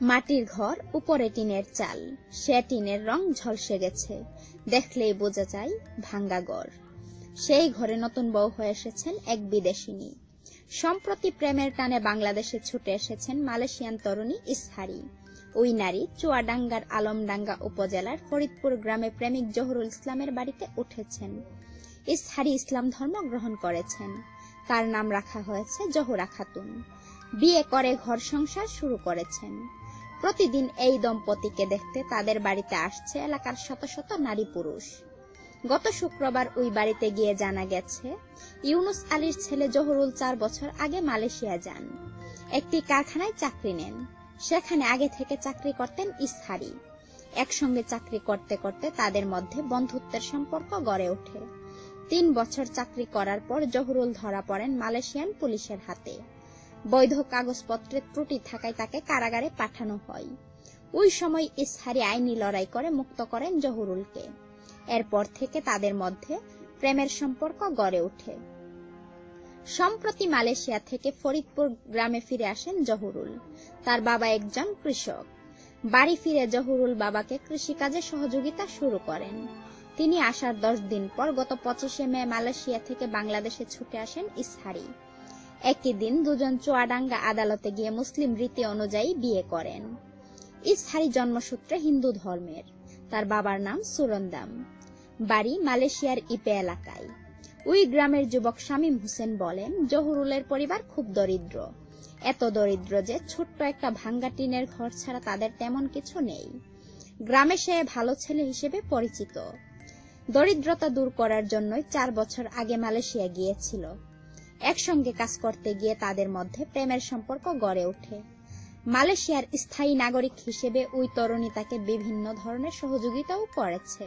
মাটির ঘর উপরে টিনের চাল, সে টিনের রং ঝলসে গেছে। দেখলেই বোঝা যায় ভাঙ্গা ঘর। সেই ঘরে নতুন বউ হয়ে এসেছেন এক বিদেশিনী। সম্প্রতি প্রেমের টানে বাংলাদেশে ছুটে এসেছেন মালয়েশিয়ান তরুণী ইসহারি। ওই নারী চুয়াডাঙ্গার আলমডাঙ্গা উপজেলার ফরিদপুর গ্রামে প্রেমিক জহুরুল ইসলামের বাড়িতে উঠেছেন। ইসহারি ইসলাম ধর্ম গ্রহণ করেছেন। তার নাম রাখা হয়েছে জহুরা খাতুন। বিয়ে করে, ঘর সংসার শুরু করেছেন। প্রতিদিন এই দম্পতিকে দেখতে তাদের বাড়িতে আসছে এলাকার শত শত নারী পুরুষ। গত শুক্রবার ওই বাড়িতে গিয়ে জানা গেছে, ইউনুস আলীর ছেলে জহরুল চার বছর আগে মালয়েশিয়া যান। একটি কারখানায় চাকরি নেন। সেখানে আগে থেকে চাকরি করতেন ইসহারি। একসঙ্গে চাকরি করতে করতে তাদের মধ্যে বন্ধুত্বের সম্পর্ক গড়ে ওঠে। তিন বছর চাকরি করার পর জহুরুল ধরা পড়েন মালয়েশিয়ান পুলিশের হাতে। বৈধ কাগজপত্রের ত্রুটি থাকায় তাকে কারাগারে পাঠানো হয়। ওই সময় ইসহারি আইনি লড়াই করে মুক্ত করেন জহুরুলকে। এরপর থেকে তাদের মধ্যে প্রেমের সম্পর্ক গড়ে ওঠে। সম্প্রতি মালয়েশিয়া থেকে ফরিদপুর গ্রামে ফিরে আসেন জহুরুল। তার বাবা একজন কৃষক। বাড়ি ফিরে জহুরুল বাবাকে কৃষিকাজে সহযোগিতা শুরু করেন। তিনি আসার দশ দিন পর গত পঁচিশে মে মালয়েশিয়া থেকে বাংলাদেশে ছুটে আসেন ইসহারি। একই দিন দুজন চুয়াডাঙ্গা আদালতে গিয়ে মুসলিম রীতি অনুযায়ী বিয়ে করেন। ইসহারি জন্মসূত্রে হিন্দু ধর্মের। তার বাবার নাম সুরন্দাম। বাড়ি মালয়েশিয়ার ইপে এলাকায়। ওই গ্রামের যুবক শামীম হোসেন বলেন, জহুরুলের পরিবার খুব দরিদ্র। এত দরিদ্র যে ছোট্ট একটা ভাঙ্গা টিনের ঘর ছাড়া তাদের তেমন কিছু নেই। গ্রামে সে ভালো ছেলে হিসেবে পরিচিত। দরিদ্রতা দূর করার জন্যই চার বছর আগে মালয়েশিয়া গিয়েছিল। একসঙ্গে কাজ করতে গিয়ে তাদের মধ্যে প্রেমের সম্পর্ক গড়ে ওঠে। মালয়েশিয়ার স্থায়ী নাগরিক হিসেবে ওই তরুণী তাকে বিভিন্ন ধরনের সহযোগিতাও করেছে।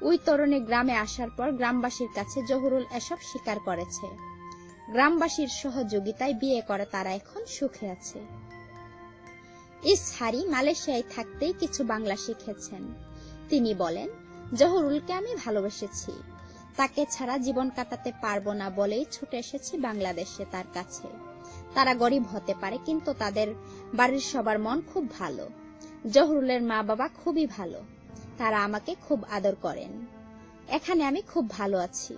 ওই তরুণী গ্রামে আসার পর গ্রামবাসীর কাছে জহুরুল এসব স্বীকার করেছে। গ্রামবাসীর সহযোগিতায় বিয়ে করে তারা এখন সুখে আছে। ইসহারি মালয়েশিয়ায় থাকতেই কিছু বাংলা শিখেছেন। তিনি বলেন জহুরুলকে আমি ভালোবেসেছি। তাকে ছাড়া জীবন কাটাতে পারব না বলেই ছুটে এসেছি বাংলাদেশে তার কাছে। তারা গরিব হতে পারে, কিন্তু তাদের বাড়ির সবার মন খুব ভালো। জহুরুলের মা বাবা খুবই ভালো। তারা আমাকে খুব আদর করেন। এখানে আমি খুব ভালো আছি।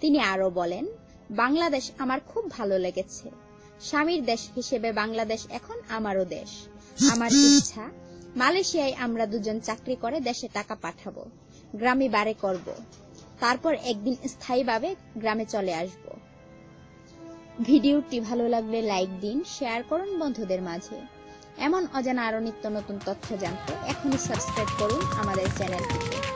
তিনি আরও বলেন, বাংলাদেশ আমার খুব ভালো লেগেছে। স্বামীর দেশ হিসেবে বাংলাদেশ এখন আমারও দেশ। আমার ইচ্ছা, মালয়েশিয়ায় আমরা দুজন চাকরি করে দেশে টাকা পাঠাবো। গ্রামে বারে করব। তারপর একদিন স্থায়ীভাবে গ্রামে চলে আসব। ভিডিওটি ভালো লাগলে লাইক দিন, শেয়ার করুন বন্ধুদের মাঝে। এমন অজানা আরও নিত্য নতুন তথ্য জানতে এখনই সাবস্ক্রাইব করুন আমাদের চ্যানেলটিকে।